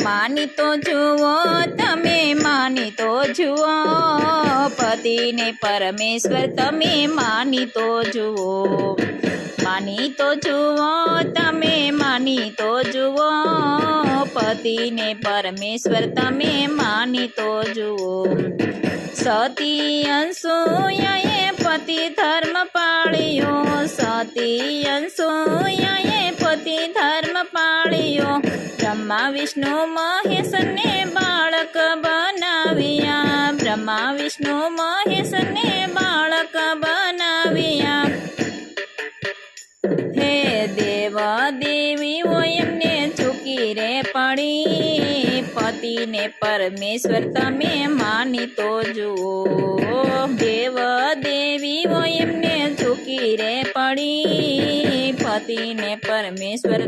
હે માની તો જુઓ તમે માની તો જુઓ પતિને પરમેશ્વર તમે માની તો જુઓ માની તો જુઓ તમે માની તો જુઓ પતિને પરમેશ્વર તમે માની તો જુઓ સતી અંસુયાએ પતિ ધર્મ પાળ્યો સતી અંસુયાએ પતિ ધર્મ પાળ્યો બ્રહ્મા વિષ્ણુ મહેશને બાળક બનાવ્યા બ્રહ્મા વિષ્ણુ મહેશને બાળક બનાવ્યા હે દેવ દેવીઓ એમને ચૂકી રે પડી પતિને પરમેશ્વર તમે માની તો જુઓ દેવ દેવીઓ એમને ચૂકી રે પડી હતી ને પરમેશ્વર